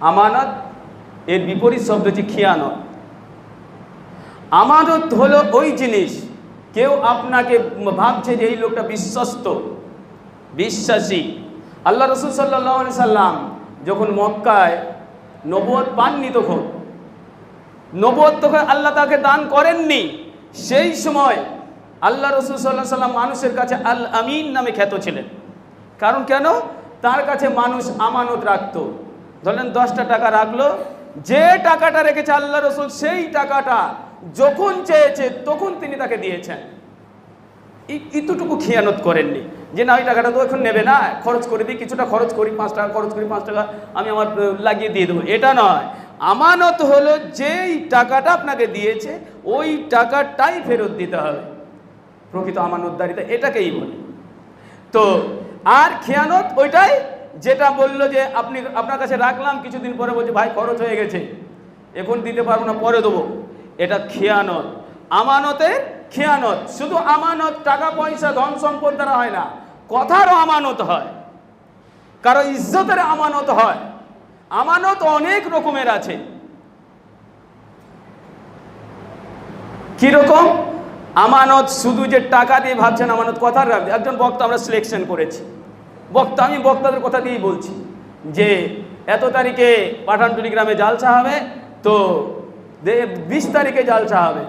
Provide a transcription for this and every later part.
আমানত, এর বিপরীত শব্দ হচ্ছে খিয়ানত। আমানত হলো ওই জিনিস, কেউ আপনাকে ভাবছে যে এই লোকটা বিশ্বস্ত, বিশ্বাসী। আল্লাহ রসুল সাল্লাহ সাল্লাম যখন মক্কায় নবদ পাননি তখন নবদ তখন আল্লাহ তাকে দান করেননি, সেই সময় আল্লাহ রসুল সাল্লাহ সাল্লাম মানুষের কাছে আল আমিন নামে খ্যাত ছিলেন। কারণ কেন? তার কাছে মানুষ আমানত রাখতো। ধরেন দশটা টাকা রাখল, যে টাকাটা রেখেছে আল্লাহ রসুল, সেই টাকাটা যখন চেয়েছে, তখন তিনি তাকে দিয়েছেন। এই এতটুকু খেয়ানত করেননি। যে না, ওই টাকাটা তো এখন নেবে না, খরচ করে দিই, কিছুটা খরচ করি, পাঁচ টাকা, খরচ করি, পাঁচ টাকা, আমি আমার লাগিয়ে দিয়ে দেবো। এটা নয়। আমানত হলো যেই টাকাটা আপনাকে দিয়েছে, ওই টাকাটাই ফেরত দিতে হবে। প্রকৃত আমানতদারিতা এটাকেই বলে। তো, আর খেয়ানত ওইটাই যেটা বলল যে আপনি, আপনার কাছে রাখলাম, কিছুদিন পরে বলছে, ভাই, খরচ হয়ে গেছে। এখন দিতে পারব না, পরে দেবো। এটা খেয়ানত। আমানতের খেয়ানত। শুধু আমানত, টাকা, পয়সা, ধন সম্পদ দ্বারা হয় না, কথারও আমানত হয়। কারও ইজ্জতের আমানত হয়। আমানত অনেক রকমের আছে। কীরকম? আমানত শুধু যে টাকা দিয়ে ভাবছেন, আমানত কথার রাখবে। একজন বক্তা আমরা সিলেকশন করেছি। বক্তা, আমি বক্তাদের কথা দিয়েই বলছি যে, এত তারিখে পাঠানটুলি গ্রামে জালসা হবে, তো বিশ তারিখে জালসা হবে।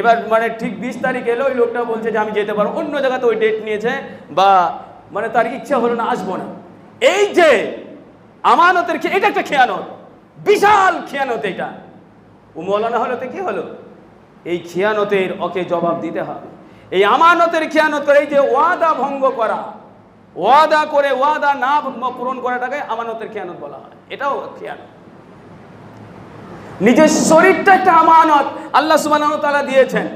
এবার মানে ঠিক বিশ তারিখ এলো, ওই লোকটা বলছে যে, আমি যেতে পারব। অন্য জায়গাতে ওই ডেট নিয়েছে বা মানে তার ইচ্ছা হলো না, আসব না। এই যে আমানতের এটা একটা খেয়ানত। বিশাল খেয়ানত এটা। ও মৌলানা হলো তো কি হলো? এই খেয়ানতের ওকে জবাব দিতে হবে। এই আমানতের খেয়ানত করে, এই যে ওয়াদা ভঙ্গ করা ওয়াদা করে, ওয়াদা না পূরণ করাটাকে আমানতের খেয়ানত বলা হয়। এটাও খেয়ানত। নিজের শরীরটা একটা আমানত, আল্লাহ ওয়া তাআলা দিয়েছেন।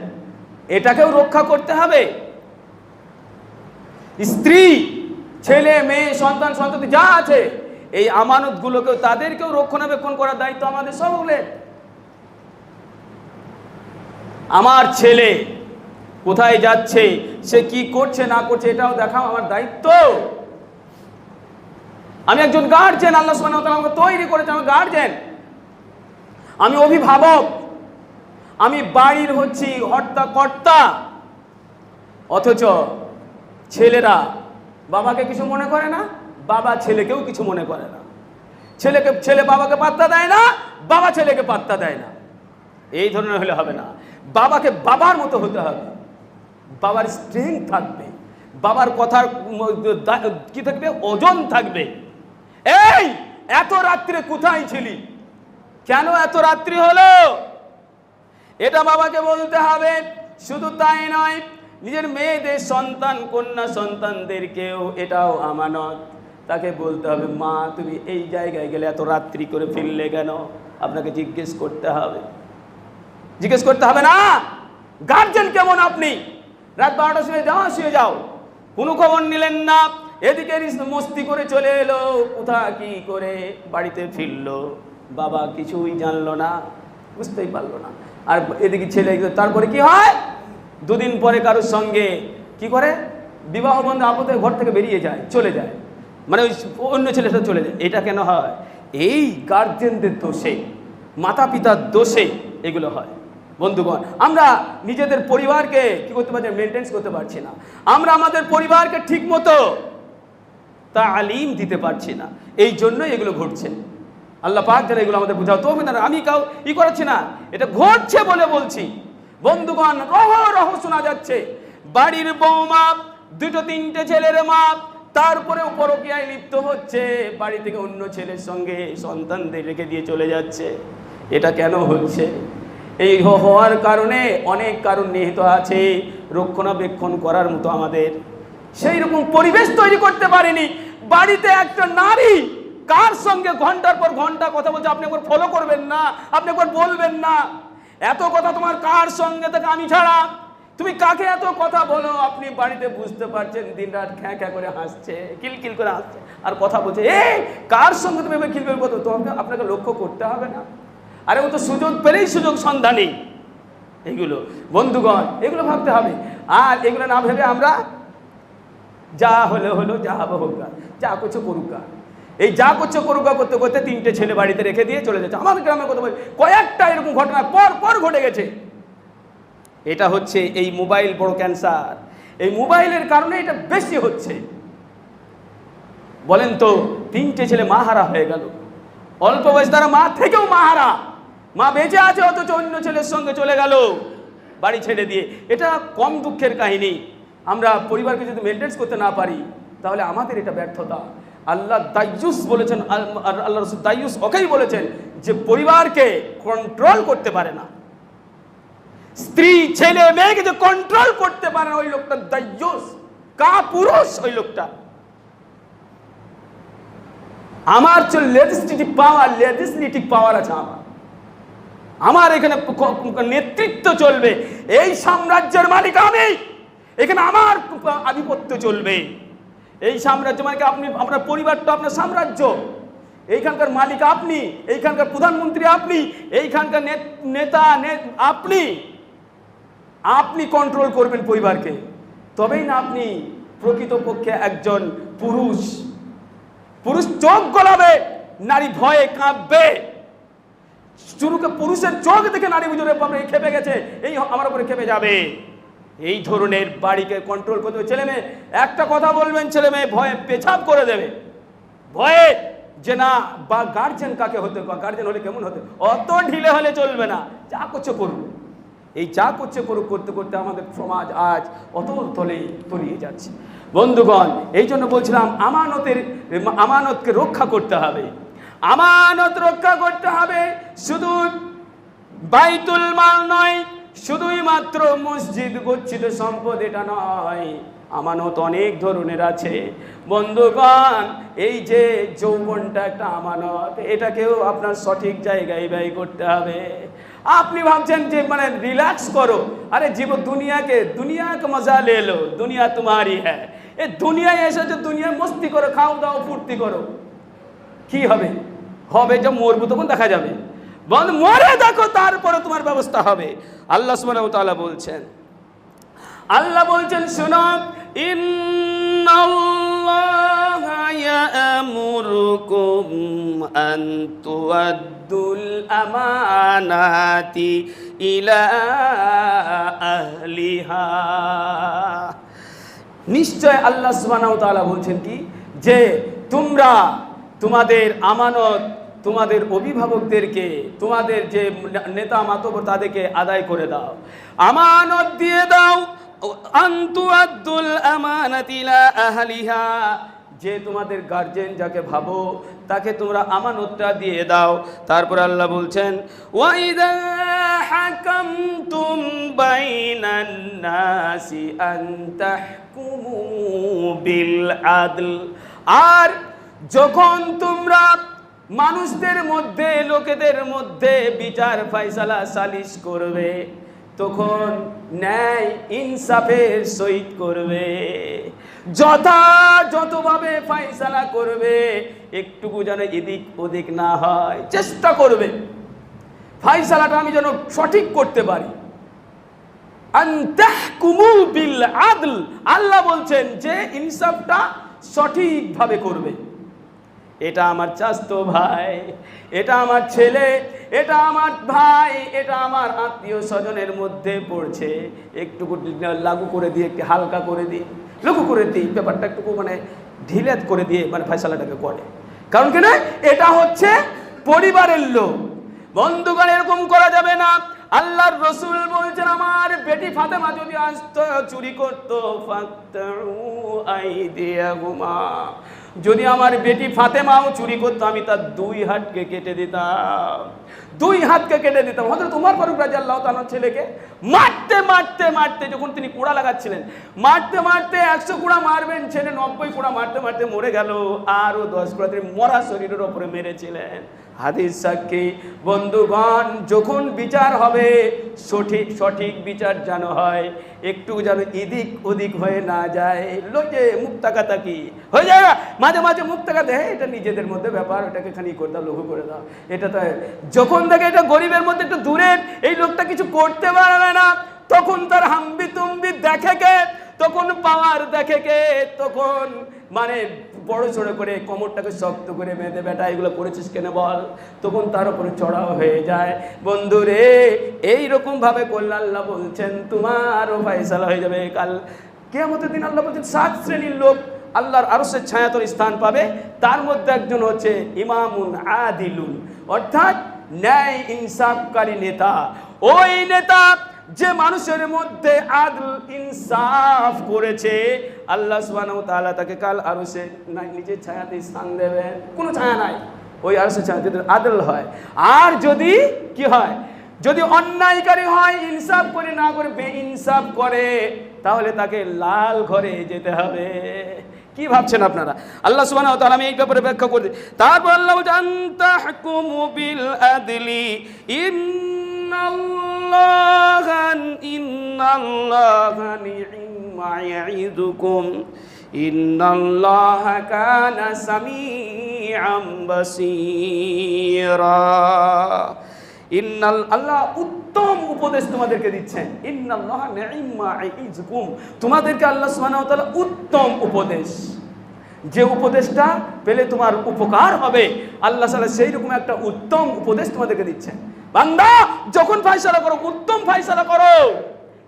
এটাকেও রক্ষা করতে হবে। স্ত্রী, ছেলে, মেয়ে, সন্তান, সন্ততি যা আছে, এই আমানতগুলোকেও তাদেরকেও রক্ষণাবেক্ষণ করার দায়িত্ব আমাদের সকলের। আমার ছেলে কোথায় যাচ্ছে, সে কি করছে, না করছে, এটাও দেখা আমার দায়িত্ব। আমি একজন গার্জেন আল্লাহ তাআলা আমাকে তৈরি করেছে, আমি গার্জেন আমি অভিভাবক। আমি বাড়ির হচ্ছি হর্তা কর্তা অথচ ছেলেরা বাবাকে কিছু মনে করে না, বাবা ছেলেকেও কিছু মনে করে না। ছেলেকে, ছেলে বাবাকে পাত্তা দেয় না, বাবা ছেলেকে পাত্তা দেয় না। এই ধরনের হলে হবে না। বাবাকে বাবার মতো হতে হবে। বাবার স্ট্রেংথ থাকবে, বাবার কথার কি থাকবে? ওজন থাকবে। এই, এত রাত্রে কোথায় ছিলি? কেন এত রাত্রি হলো? এটা বাবাকে বলতে হবে। শুধু তাই নয়, নিজের মেয়েদের সন্তান, কন্যা সন্তানদেরকেও এটাও আমানত। তাকে বলতে হবে, মা, তুমি এই জায়গায় গেলে এত রাত্রি করে ফিরলে কেন? আপনাকে জিজ্ঞেস করতে হবে। জিজ্ঞেস করতে হবে না? গার্জেন কেমন আপনি? রাত বারোটার সময় যাও শুয়ে যাও। কোনো খবর নিলেন না। এদিকে মস্তি করে চলে এলো। কোথা কি করে বাড়িতে ফিরলো। বাবা কিছুই জানলো না, বুঝতেই পারল না। আর এদিকে ছেলে তারপরে কি হয়? দুদিন পরে কারোর সঙ্গে কি করে? বিবাহ বন্ধ আপদে ঘর থেকে বেরিয়ে যায়, চলে যায়। মানে ওই অন্য ছেলের সাথে চলে যায়। এটা কেন হয়? এই গার্জেনদের দোষে মাতা পিতার দোষে এগুলো হয়। বন্ধুগণ, আমরা নিজেদের পরিবারকে কি করতে পারছি মেনটেন্স করতে পারছি না। আমরা আমাদের পরিবারকে ঠিক মতো তা আলিম দিতে পারছি না। এই জন্যই এগুলো ঘটছে। আল্লাহ পাক যেন এগুলো আমাদের বোঝাও। না আমি কাউ ই করাচ্ছি না, এটা ঘটছে বলে বলছি। বন্ধুগণ, রহ রহ শোনা যাচ্ছে। বাড়ির বৌমা দুটো তিনটে ছেলের মা তারপরেও পরকীয়ায় লিপ্ত হচ্ছে। বাড়ি থেকে অন্য ছেলের সঙ্গে সন্তানদের রেখে দিয়ে চলে যাচ্ছে। এটা কেন হচ্ছে? এই হওয়ার কারণে অনেক কারণ নিহিত আছে, রক্ষণাবেক্ষণ করার মতো আমাদের। সেই রকম পরিবেশ তৈরি করতে পারিনি। বাড়িতে একটা নারী, কার সঙ্গে ঘণ্টার পর ঘণ্টা কথা বলছে, আপনি একবার ফলো করবেন না, আপনি একবার বলবেন না। এত কথা তোমার কার সঙ্গে থেকে আমি ছাড়া? তুমি কাকে এত কথা বলো? আপনি বাড়িতে বুঝতে পারছেন দিন রাত খ্যাঁ খ্যাঁ করে হাসছে কিলকিল করে হাসছে, আর কথা বলছে, এই, কার সঙ্গে তুমি কিলকিল করতো তোমাকে, আপনাকে লক্ষ্য করতে হবে না। আরে ও তো সুযোগ পেলেই সুযোগ সন্ধানী। এগুলো, বন্ধুগণ, এগুলো ভাবতে হবে। আর এগুলো না ভেবে আমরা যা হলে হলো, যা হবে হোক যা করছে করুক। এই যা করছ করুকা করতে করতে তিনটে ছেলে বাড়িতে রেখে দিয়ে চলে যাচ্ছে। আমাদের গ্রামে কথা বলি, কয়েকটা এরকম ঘটনা পর পর ঘটে গেছে। এটা হচ্ছে এই মোবাইল বড় ক্যান্সার। এই মোবাইলের কারণে এটা বেশি হচ্ছে। বলেন তো, তিনটে ছেলে মাহারা হয়ে গেল। অল্প বয়স তারা মা থেকেও মাহারা মা বেঁচে আছে, অথচ অন্য ছেলের সঙ্গে চলে গেল। বাড়ি ছেড়ে দিয়ে। এটা কম দুঃখের কাহিনী। আমরা পরিবারকে যদি মেনটেন্স করতে না পারি, তাহলে আমাদের এটা ব্যর্থতা। আল্লাহ দায়ুস বলেছেন আল্লাহ রসুল দায়ুস ওকেই বলেছেন যে পরিবারকে কন্ট্রোল করতে পারে না। স্ত্রী, ছেলে, মেয়েকে যে কন্ট্রোল করতে পারে না, ওই লোকটা দায়ুস। কা পুরুষ, ওই লোকটা। আমার চল লেজিসলেটিভ পাওয়ার লেজিসলেটিভ পাওয়ার আছে আমার। আমার এখানে নেতৃত্ব চলবে। এই সাম্রাজ্যের মালিক আমি। এখানে আমার আধিপত্য চলবে। এই সাম্রাজ্য মানে আপনি আপনার পরিবারটা আপনার সাম্রাজ্য। এইখানকার মালিক আপনি, এইখানকার প্রধানমন্ত্রী আপনি, এইখানকার নেতা আপনি। আপনি কন্ট্রোল করবেন পরিবারকে। তবেই না আপনি প্রকৃতপক্ষে একজন পুরুষ। পুরুষ চোখ গলাবে, নারী ভয়ে কাঁপবে শুরুকে পুরুষের চোখ দেখে নারী বুঝে বাপরে এই খেপে গেছে, এই আমার উপরে খেপে যাবে। এই ধরনের বাড়িকে কন্ট্রোল করতে হবে। ছেলে মেয়ে একটা কথা বলবেন ছেলে মেয়ে ভয়ে পেছাব করে দেবে। ভয়ে যে না, বা গার্জেন কাকে হতে গার্জেন হলে কেমন হতে? অত ঢিলে হলে চলবে না। যা করছে করুন এই যা করছে করুক, করতে করতে আমাদের সমাজ আজ অত তলে তলিয়ে যাচ্ছে। বন্ধুগণ, এই জন্য বলছিলাম, আমানতের, আমানতকে রক্ষা করতে হবে। আমানত রক্ষা করতে হবে। শুধু বাইতুল মাল নয়, শুধুই মাত্র মসজিদ, গচ্ছিত সম্পদ, এটা নয়। আমানত অনেক ধরনের আছে। বন্ধুগণ, এই যে যৌবনটা একটা আমানত, এটাকেও আপনার সঠিক জায়গায় ব্যয় করতে হবে। আপনি ভাবছেন যে মানে রিল্যাক্স করো। আরে জীব দুনিয়াকে দুনিয়াকে মজা লে লো, দুনিয়া তোমারই হ্যাঁ। এ দুনিয়ায় এসেছে দুনিয়ায় মস্তি করো, খাও দাও, ফুর্তি করো, কি হবে? হবে যে মরবো তখন দেখা যাবে। বল মরে দেখো, তারপরে তোমার ব্যবস্থা হবে। আল্লাহ সুবহানাহু তাআলা বলছেন, আল্লাহ বলছেন, শোনো, ইন্নাল্লাহা ইয়ামুরুকুম আন তুআদ্দুল আমানাতি ইলা আহলিহা। নিশ্চয় আল্লাহ সুবহানাহু তাআলা বলছেন কি? যে তোমরা তোমাদের আমানত, তোমাদের অভিভাবকদেরকে, তোমাদের যে নেতা মাতব তাদেরকে আদায় করে দাও। আমানত দিয়ে দাও। যে তোমাদের গার্জেন যাকে ভাবো, তাকে তোমরা আমানতটা দিয়ে দাও। তারপর আল্লাহ বলছেন বিল আর যখন তোমরা মানুষদের মধ্যে, লোকেদের মধ্যে বিচার ফাইসালা সালিশ করবে, তখন ন্যায় ইনসাফের সহিত করবে। যথাযথভাবে ফাইসালা করবে, একটুকু যেন এদিক ওদিক না হয়, চেষ্টা করবে। ফয়সালাটা আমি যেন সঠিক করতে পারি। আল্লাহ বলছেন যে ইনসাফটা সঠিকভাবে করবে। এটা আমার চাস্তো ভাই, এটা আমার ছেলে, এটা আমার ভাই, এটা আমার আত্মীয় স্বজনের মধ্যে পড়ছে। একটু লাগু করে দিয়ে, একটু হালকা করে দিই লঘু করে দিই ব্যাপারটা একটু মানে ঢিলেত করে দিয়ে মানে ফয়সালাটাকে করে। কারণ কেন এটা হচ্ছে পরিবারের লোক। বন্ধুগণ, এরকম করা যাবে না। আল্লাহর রসুল বলছেন, আমার বেটি ফাতেমা যদি আসতো, চুরি করতো ফাকতাউ আইদিয়াহুমা। যদি আমার বেটি ফাতেমাও চুরি করতো, আমি তার দুই হাতকে কেটে দিতাম। দুই হাতকে কেটে দিতাম। হয়তো তোমার ফারুক রাজা আল্লাহ তালার ছেলেকে মারতে মারতে মারতে যখন তিনি কুড়া লাগাচ্ছিলেন, মারতে মারতে একশো কুড়া মারবেন, ছেলে নব্বই কুড়া মারতে মারতে মরে গেল। আরও দশ কুড়া তিনি মরা শরীরের ওপরে মেরেছিলেন। হাদিস সাক্ষী, বন্ধুগণ, যখন বিচার হবে, সঠিক সঠিক বিচার যেন হয়, একটু যেন এদিক ওদিক হয়ে না যায়। লোকে মুক্তাকাতাকি। হয়ে যায় না? মাঝে মাঝে মুক্তাকাতে হ্যাঁ এটা নিজেদের মধ্যে ব্যাপার, এটাকে খানি করে দাও লঘু করে দাও। এটা তো, যখন থেকে এটা গরিবের মধ্যে একটু দূরের, এই লোকটা কিছু করতে পারবে না। তখন তার হাম্বি তুম্বি দেখে কে? তখন পাওয়ার দেখে কে? তখন মানে বড় চড়ে করে কোমরটাকে শক্ত করে বেঁধে, বেটা, এগুলো করেছিস কেন বল? তখন তার উপরে চড়াও হয়ে যায়। বন্ধু রে এইরকম ভাবে করলে বলছেন তোমারও ফাইসালা হয়ে যাবে কাল। কেয়ামতের দিন আল্লাহ বলছেন, সাত শ্রেণির লোক আল্লাহর আরসের ছায়াতর স্থান পাবে। তার মধ্যে একজন হচ্ছে ইমামুন আদিলুন। অর্থাৎ ন্যায় ইনসাফকারী নেতা। ওই নেতা যে মানুষের মধ্যে আদল ইনসাফ করেছে, আল্লাহ ওয়া তাআলা তাকে কাল আরসে নিজের ছায়াতে স্থান দেবেন কোনো ছায়া নাই। ওই আরসে ছায়া যদি আদল হয়। আর যদি কি হয়? যদি অন্যায়কারী হয়, ইনসাফ করে, না করে বে ইনসাফ করে, তাহলে তাকে লাল ঘরে যেতে হবে। কি ভাবছেন আপনারা? আল্লাহ সুবহানাহু ওয়া তাআলা, আমি এই ব্যাপারে ব্যাখ্যা করে দিই। তারপর আল্লাহ বলছেন আনতাহকুমু বিল আদলি ইন্নাল্লাহা ইন্নাল্লাহা নি'মা ইয়াইদুকুম ইন্নাল্লাহা কানা সামিআম বাসীরা ইন্নাল আল্লাহ উত্তম উপদেশ তোমাদেরকে দিচ্ছেন। ইন্নাল্লাহ নি'মা ইয়াইজুকুম তোমাদেরকে আল্লাহ সুবহানাহু ওয়া তাআলা উত্তম উপদেশ। যে উপদেশটা পেলে তোমার উপকার হবে। আল্লাহ সাল্লাহ সেই রকম একটা উত্তম উপদেশ তোমাদেরকে দিচ্ছেন। বান্দা, যখন ফাইসালা করো, উত্তম ফাইসালা করো,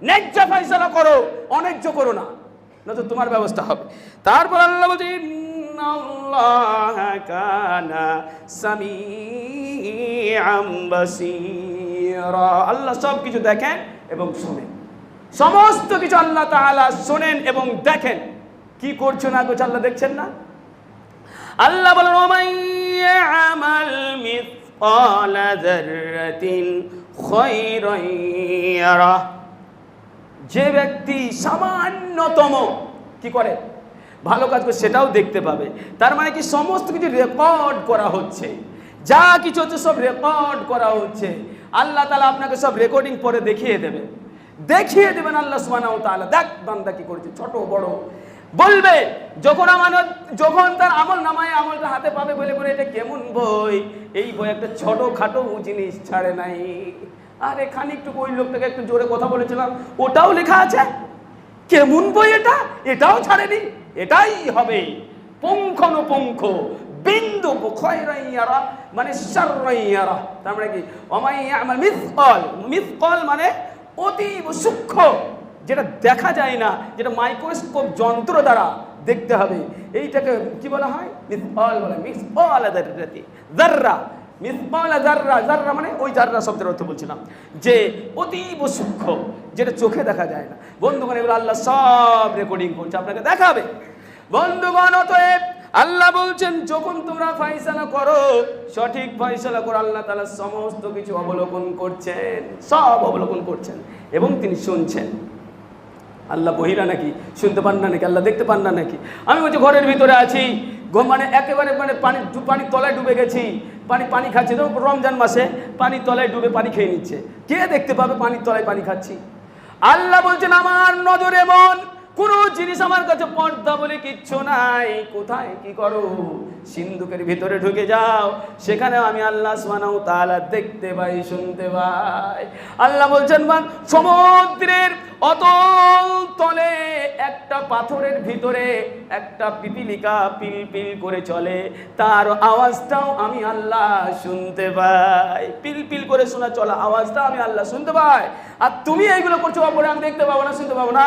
ন্যায্য ফাইসালা করো, অন্যায্য করো না নয়তো তোমার ব্যবস্থা হবে। তারপর আল্লাহ বলছে আল্লাহ সব কিছু দেখেন এবং শোনেন। সমস্ত কিছু আল্লাহ তাআলা শোনেন এবং দেখেন। কি করছ না করছ আল্লাহ দেখছেন না? আল্লাহ বলেন আমাল মিথকালা যাররাতিন খায়রান ইয়ারা যে ব্যক্তি সামান্যতম, কি করে? ভালো কাজ করে সেটাও দেখতে পাবে। তার মানে কি সমস্ত কিছু রেকর্ড করা হচ্ছে। যা কিছু হচ্ছে সব রেকর্ড করা হচ্ছে। আল্লাহ তালা আপনাকে সব রেকর্ডিং পরে দেখিয়ে দেবে দেখিয়ে দেবেন আল্লাহ তাআলা। দেখ বান্দা কি করেছে, ছোট, বড়। বলবে, যখন আমানত, যখন তার আমল নামায়, আমলটা হাতে পাবে বলে বলে এটা কেমন বই? এই বই একটা ছোট খাটো জিনিস ছাড়ে নাই। আরে খানিকটুকু ওই লোকটাকে একটু জোরে কথা বলেছিলাম, ওটাও লেখা আছে? কেমন বই এটা? এটাও ছাড়েনি, এটাই হবে। পুঙ্খানুপুঙ্খ, বিন্দু খয়রাইয়ারা মানে সাররাইয়ারা তার মানে কি? অমাই আমার মিসকল মিসকল মানে অতীব সূক্ষ্ম। যেটা দেখা যায় না, যেটা মাইক্রোস্কোপ যন্ত্র দ্বারা দেখতে হবে, এইটাকে কি বলা হয়? মানে ওই জাররা শব্দের অর্থ বলছিলাম, যে অতীব সূক্ষ্ম, যেটা চোখে দেখা যায় না। বন্ধুগণ এগুলো আল্লাহ সব রেকর্ডিং করছে, আপনাকে দেখাবে। বন্ধুগণ, অতএব আল্লাহ বলছেন, যখন তোমরা ফাইসালা করো, সঠিক ফাইসালা করো আল্লাহ তাআলা সমস্ত কিছু অবলোকন করছেন, সব অবলোকন করছেন এবং তিনি শুনছেন। আল্লাহ বহিরা নাকি? শুনতে পান না নাকি? আল্লাহ দেখতে পান না নাকি? আমি বলছি, ঘরের ভিতরে আছি। মানে একেবারে মানে পানি পানির তলায় ডুবে গেছি। পানি পানি খাচ্ছি। তো রমজান মাসে পানির তলায় ডুবে পানি খেয়ে নিচ্ছে। কে দেখতে পাবে পানির তলায় পানি খাচ্ছি? আল্লাহ বলছেন, আমার নজরে মন, কোন জিনিস আমার কাছে পর্দা বলে কিচ্ছু নাই। কোথায়? কি করো? সিন্ধুকের ভিতরে ঢুকে যাও সেখানে আমি আল্লাহ সুবহানাহু তাআলা দেখতে পাই, শুনতে পাই। আল্লাহ বলছেন মান সমুদ্রের অতল তলে একটা পাথরের ভিতরে একটা পিপিলিকা পিল পিল করে চলে। তার আওয়াজটাও আমি আল্লাহ শুনতে পাই। পিল পিল করে শোনা চলা আওয়াজটা আমি আল্লাহ শুনতে পাই। আর তুমি এইগুলো করছ অপরে আমি দেখতে পাবো না, শুনতে পাবো না।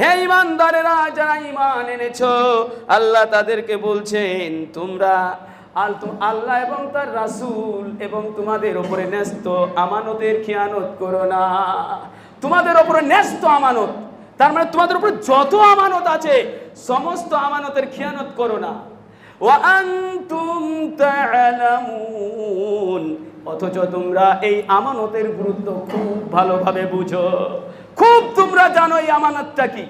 হে ইমানদারেরা, যারা ইমান এনেছো, আল্লাহ তাদেরকে বলছেন, তোমরা আল আল্লাহ এবং তার রাসূল এবং তোমাদের ওপরে ন্যস্ত আমানতের খেয়ানত করো না। তোমাদের ওপরে ন্যস্ত আমানত। তার মানে তোমাদের উপরে যত আমানত আছে, সমস্ত আমানতের খেয়ানত করো না। অথচ তোমরা এই আমানতের গুরুত্ব খুব ভালোভাবে বুঝো। খুব তোমরা জানো এই আমানতটা কি?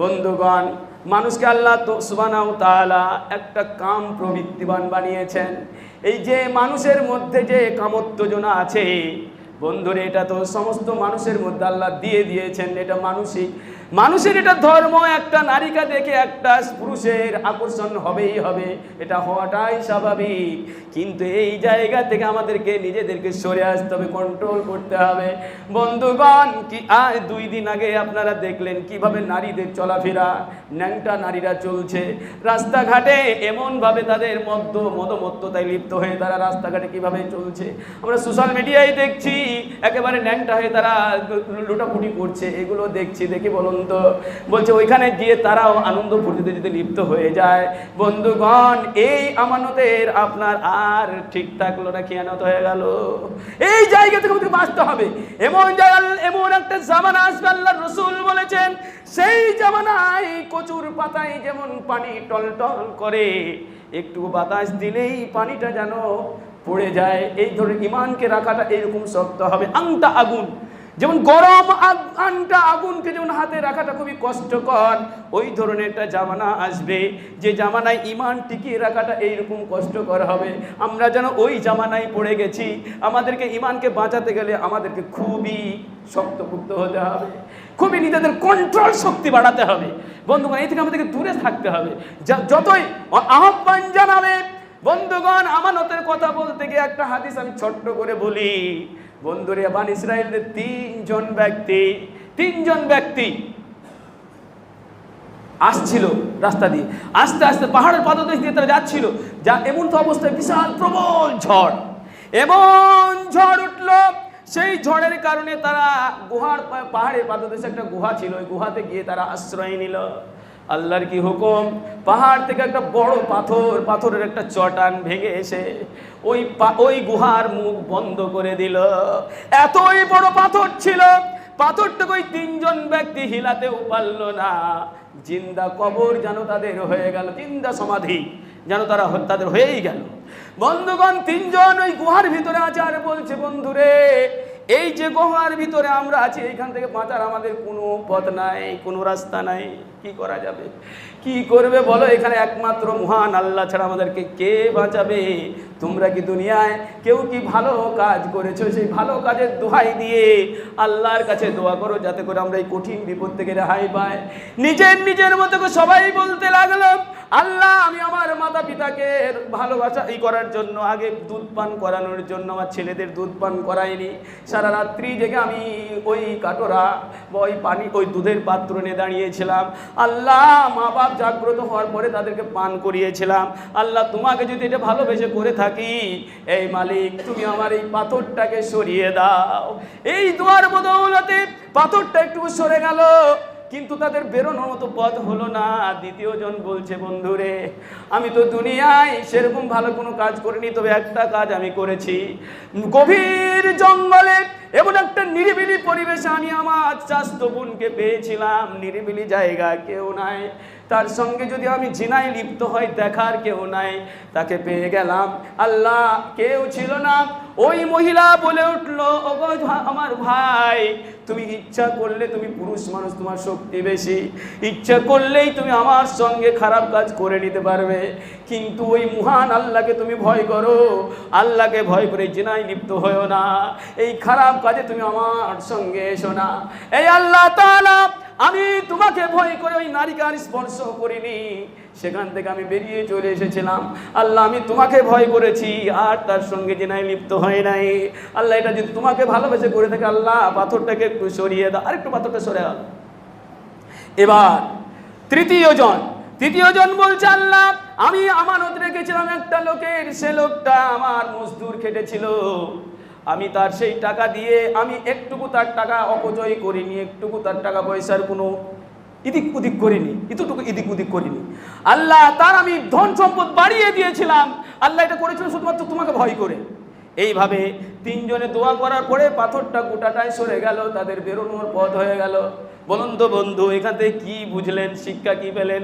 বন্ধুগণ, মানুষকে আল্লাহ তো সুবানাও তালা একটা কাম প্রবৃত্তিবান বানিয়েছেন। এই যে মানুষের মধ্যে যে কামত্বজনা আছে, বন্ধুরে, এটা তো সমস্ত মানুষের মধ্যে আল্লাহ দিয়ে দিয়েছেন। এটা মানসিক মানুষের এটা ধর্ম, একটা নারীকা দেখে একটা পুরুষের আকর্ষণ হবেই হবে, এটা হওয়াটাই স্বাভাবিক। কিন্তু এই জায়গা থেকে আমাদেরকে, নিজেদেরকে সরে আসতে হবে কন্ট্রোল করতে হবে। বন্ধুগণ, কি আজ দুই দিন আগে আপনারা দেখলেন কীভাবে নারীদের চলাফেরা, ন্যাংটা নারীরা চলছে। রাস্তাঘাটে এমনভাবে তাদের মধ্য মদমত্ততায় লিপ্ত হয়ে তারা রাস্তাঘাটে কীভাবে চলছে। আমরা সোশ্যাল মিডিয়ায় দেখছি, একেবারে ন্যাংটা হয়ে তারা লুটাপুটি করছে, এগুলো দেখছি, দেখি বলুন তো বলছে, ওইখানে গিয়ে তারাও আনন্দ ফুর্তিতে যদি লিপ্ত হয়ে যায়, বন্ধুগণ, এই আমানতের আপনার আর ঠিক থাকল না, খেয়ানত হয়ে গেল। এই জায়গা থেকে বাঁচতে হবে। এমন এমন একটা জামানা আসবে আল্লাহ রসুল বলেছেন, সেই জামানায় কচুর পাতায় যেমন পানি টলটল করে, একটু বাতাস দিলেই পানিটা যেন পড়ে যায়। এই ধরনের ইমানকে রাখাটা এরকম শক্ত হবে। আংটা আগুন। যেমন গরম আনটা আগুনকে যেমন হাতে রাখাটা খুবই কষ্টকর, ওই ধরনের একটা জামানা আসবে। যে জামানায় ইমান টিকিয়ে রাখাটা এইরকম কষ্টকর হবে। আমরা যেন ওই জামানায় পড়ে গেছি। আমাদেরকে ইমানকে বাঁচাতে গেলে আমাদেরকে খুবই শক্তপুক্ত হতে হবে। খুবই নিজেদের কন্ট্রোল শক্তি বাড়াতে হবে। বন্ধুগণ, এই থেকে আমাদেরকে দূরে থাকতে হবে। যতই আহ্বান জানাবে, বন্ধুগণ, আমানতের কথা বলতে গিয়ে একটা হাদিস আমি ছোট্ট করে বলি। বন্ধুরে, বান ইসরায়েলের তিনজন ব্যক্তি তিনজন ব্যক্তি আসছিল রাস্তা দিয়ে। আস্তে আস্তে পাহাড়ের পাদদেশ দিয়ে তারা যাচ্ছিল, যা এমন তো অবস্থায় বিশাল প্রবল ঝড়। এমন ঝড় উঠল, সেই ঝড়ের কারণে তারা গুহার পাহাড়ের পাদদেশে একটা গুহা ছিল, ওই গুহাতে গিয়ে তারা আশ্রয় নিল। আল্লাহর কি হুকুম? পাহাড় থেকে একটা বড় পাথর, পাথরের একটা চটান ভেঙে এসে ওই ওই গুহার মুখ বন্ধ করে দিল। এতই বড় পাথর ছিল, পাথরটুকু ওই তিনজন ব্যক্তি হিলাতেও পারল না। জিন্দা কবর যেন তাদের হয়ে গেল, জিন্দা সমাধি যেন তারা তাদের হয়েই গেল। বন্ধুগণ, তিনজন ওই গুহার ভিতরে আছে আর বলছে, বন্ধুরে এই যে গহার ভিতরে আমরা আছি, এইখান থেকে বাঁচার আমাদের কোনো পথ নাই, কোনো রাস্তা নাই। কি করা যাবে? কি করবে বলো? এখানে একমাত্র মহান আল্লাহ ছাড়া আমাদেরকে কে বাঁচাবে? তোমরা কি দুনিয়ায় কেউ কি ভালো কাজ করেছ? সেই ভালো কাজের দোহাই দিয়ে আল্লাহর কাছে দোয়া করো, যাতে করে আমরা এই কঠিন বিপদ থেকে রেহাই পাই। নিজের নিজের মতো সবাই বলতে লাগল আল্লাহ, আমি আমার মাতা পিতাকে ভালোবাসা ই করার জন্য, আগে দুধ পান করানোর জন্য, আমার ছেলেদের দুধ পান করাইনি। সারা রাত্রি জেগে আমি ওই কাটোরা ওই পানি, ওই দুধের পাত্র নিয়ে দাঁড়িয়েছিলাম। আল্লাহ মা বাপ জাগ্রত হওয়ার পরে তাদেরকে পান করিয়েছিলাম। আল্লাহ, তোমাকে যদি এটা ভালোবেসে করে থাকি, এই মালিক, তুমি আমার এই পাথরটাকে সরিয়ে দাও। এই দোয়ার বদৌলতে পাথরটা একটু সরে গেল। কিন্তু তাদের বেরোনোর মতো পথ হলো না। দ্বিতীয় জন বলছে, বন্ধুরে, আমি তো দুনিয়ায় সেরকম ভালো কোনো কাজ করিনি, তবে একটা কাজ আমি করেছি। গভীর জঙ্গলে এমন একটা নিরিবিলি পরিবেশে আমি আমার চাস্তো বোনকে পেয়েছিলাম। নিরিবিলি জায়গা কেউ নাই। তার সঙ্গে যদি আমি জিনায় লিপ্ত হই, দেখার কেউ নাই। তাকে পেয়ে গেলাম। আল্লাহ কেউ ছিল না। ওই মহিলা বলে উঠল আমার ভাই, তুমি ইচ্ছা করলে তুমি পুরুষ মানুষ, তোমার শক্তি বেশি। ইচ্ছা করলেই তুমি আমার সঙ্গে খারাপ কাজ করে নিতে পারবে। কিন্তু ওই মহান আল্লাহকে তুমি ভয় করো। আল্লাহকে ভয় করে জেনায় লিপ্ত হয়েও না। এই খারাপ কাজে তুমি আমার সঙ্গে এসো না। এই আল্লাহ তাআলা আমি তোমাকে ভয় করে ওই নারীকে আর স্পর্শ করিনি। সেখান থেকে আমি বেরিয়ে চলে এসেছিলাম। আল্লাহ, আমি তোমাকে ভয় করেছি, আর তার সঙ্গে জেনায় লিপ্ত হয় নাই। আল্লাহ, এটা যদি তোমাকে ভালোবেসে করে থাকে, আল্লাহ, পাথরটাকে একটু সরিয়ে দাও। আরেকটু পাথরটা সরে দাও এবার তৃতীয় জন তৃতীয় জন বলছে, আল্লাহ, আমি আমানত রেখেছিলাম একটা লোকের। সে লোকটা আমার মজদুর খেটেছিল। আমি তার সেই টাকা দিয়ে আমি একটুকু তার টাকা অপচয় করিনি, একটুকু তার টাকা পয়সার কোনো ইদিক উদিক করিনি, এতটুকু ইদিক উদিক করিনি। আল্লাহ তার আমি ধন সম্পদ বাড়িয়ে দিয়েছিলাম। আল্লাহ এটা করেছিল শুধুমাত্র তোমাকে ভয় করে। এইভাবে তিনজনে দোয়া করার পরে পাথরটা গোটাটাই সরে গেল, তাদের বেরোনোর পথ হয়ে গেল। বলুন তো বন্ধু, এখান থেকে কি বুঝলেন, শিক্ষা কি পেলেন?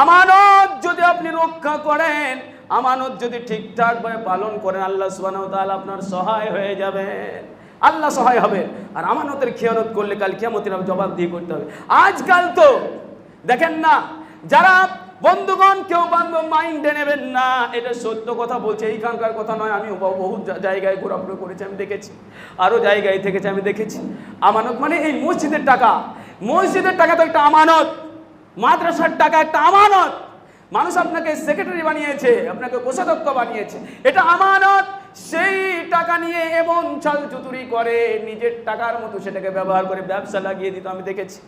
আমানত যদি আপনি রক্ষা করেন আমানত যদি ঠিকঠাকভাবে পালন করেন, আল্লাহ সুবহানাহু ওয়া তাআলা আপনার সহায় হয়ে যাবেন আল্লাহ সহায় হবে। আর আমানতের খেয়ানত করলে কাল কিয়ামতের জবাব দিয়ে করতে হবে। আজকাল তো, দেখেন না, যারা বন্ধুগণ কেউ বান্ধব মাইন্ডে নেবেন না, এটা সত্য কথা বলছে, এইখানকার কথা নয়, আমি বহু বহু জায়গায় ঘোরাফেরা করেছি, আমি দেখেছি আরও জায়গায় থেকেছি, আমি দেখেছি। আমানত মানে এই মসজিদের টাকা। মসজিদের টাকা তো একটা আমানত, মাদ্রাসার টাকা একটা আমানত। মানুষ আপনাকে সেক্রেটারি বানিয়েছে, আপনাকে কোষাধ্যক্ষ বানিয়েছে। এটা আমানত। সেই টাকা নিয়ে এমন চাল চুতুরি করে, নিজের টাকার মতো সেটাকে ব্যবহার করে ব্যবসা লাগিয়ে দিত, আমি দেখেছি।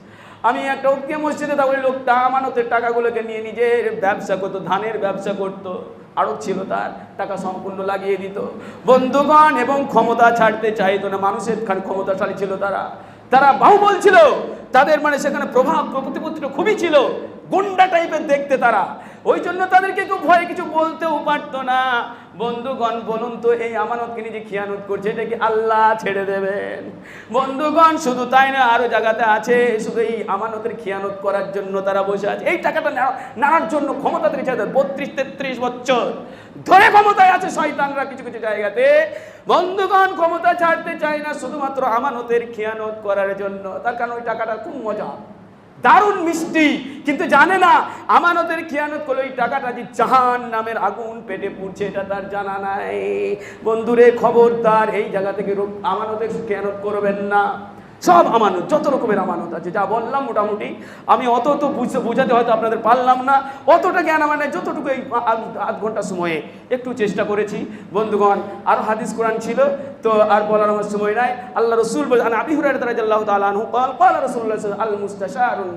আমি একটা ঐক্য মসজিদে তা তাহলে লোকটা আমানতের টাকাগুলোকে নিয়ে নিজের ব্যবসা করতো, ধানের ব্যবসা করতো। আরও ছিল তার, টাকা সম্পূর্ণ লাগিয়ে দিত। বন্ধুগণ, এবং ক্ষমতা ছাড়তে চাইতো না, মানুষের খান ক্ষমতাশালী ছিল তারা। তারা বাহুবল ছিল। তাদের মানে সেখানে প্রভাব, প্রতিপত্তি খুবই ছিল। গুন্ডা টাইপের দেখতে তারা। ওই জন্য তাদেরকে কেউ ভয়ে কিছু বলতেও পারতো না। বন্ধুগণ, বলুন তো, এই আমানতকে নিজে খিয়ানত করছে, এটা কি আল্লাহ ছেড়ে দেবেন? বন্ধুগণ, শুধু তাই না, আরও জায়গাতে আছে, শুধু এই আমানতের খিয়ানত করার জন্য তারা বসে আছে। এই টাকাটা নেওয়া- নেওয়ার জন্য ক্ষমতা থেকে ছেড়ে বত্রিশ, তেত্রিশ বছর ধরে ক্ষমতায় আছে শয়তানরা কিছু কিছু জায়গাতে। বন্ধুগণ, ক্ষমতা ছাড়তে চায় না, শুধুমাত্র আমানতের খিয়ানত করার জন্য। তার কারণ ওই টাকাটা খুব মজা। দারুণ মিষ্টি। কিন্তু জানে না, আমানতের খেয়ানত করলে ওই টাকাটা যে জাহান নামের আগুন পেটে পুড়ছে, এটা তার জানা নাই। বন্ধুরে, খবরদার, এই জায়গা থেকে আমানতের খেয়ানত করবেন না। সব আমানত যত রকমের আমানত আছে যা বললাম মোটামুটি আমি অত তো বুঝতে বোঝাতে হয়তো আপনাদের পারলাম না অতটা জ্ঞান আমার নেই যতটুকু এই আধ- আধ ঘন্টা সময়ে একটু চেষ্টা করেছি বন্ধুগণ আর হাদিস কোরআন ছিল তো আর বলার আমার সময় নাই আল্লাহ রসুল বলছেন আবি হুরায়রা রাদিয়াল্লাহু তাআলা আনহু قال قال رسول الله আল মুস্তাশারুন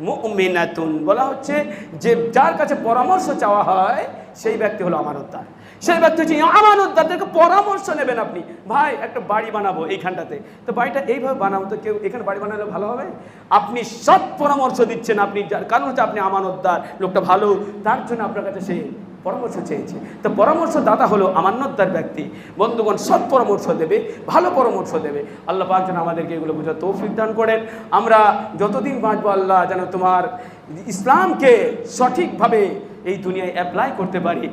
মুমিনাতুন বলা হচ্ছে যে যার কাছে পরামর্শ চাওয়া হয় সেই ব্যক্তি হলো আমানতদার সেই ব্যক্তি হচ্ছে পরামর্শ নেবেন আপনি। ভাই, একটা বাড়ি বানাবো এইখানটাতে। তো বাড়িটা এইভাবে বানাবো তো কেউ, এখানে বাড়ি বানালে ভালো হবে? আপনি সৎ পরামর্শ দিচ্ছেন আপনি, যার কারণ হচ্ছে আপনি আমানতদার, লোকটা ভালো। তার জন্য আপনার কাছে সে পরামর্শ চেয়েছে। তো পরামর্শ দাতা হলো আমান্নতদার ব্যক্তি। বন্ধুগণ, সৎ পরামর্শ দেবে, ভালো পরামর্শ দেবে। আল্লাহ পাক যেন আমাদেরকে এগুলো বোঝার তৌফিক দান করেন। আমরা যতদিন বাঁচবো আল্লাহ যেন তোমার ইসলামকে সঠিকভাবে এই দুনিয়ায় অ্যাপ্লাই করতে পারি।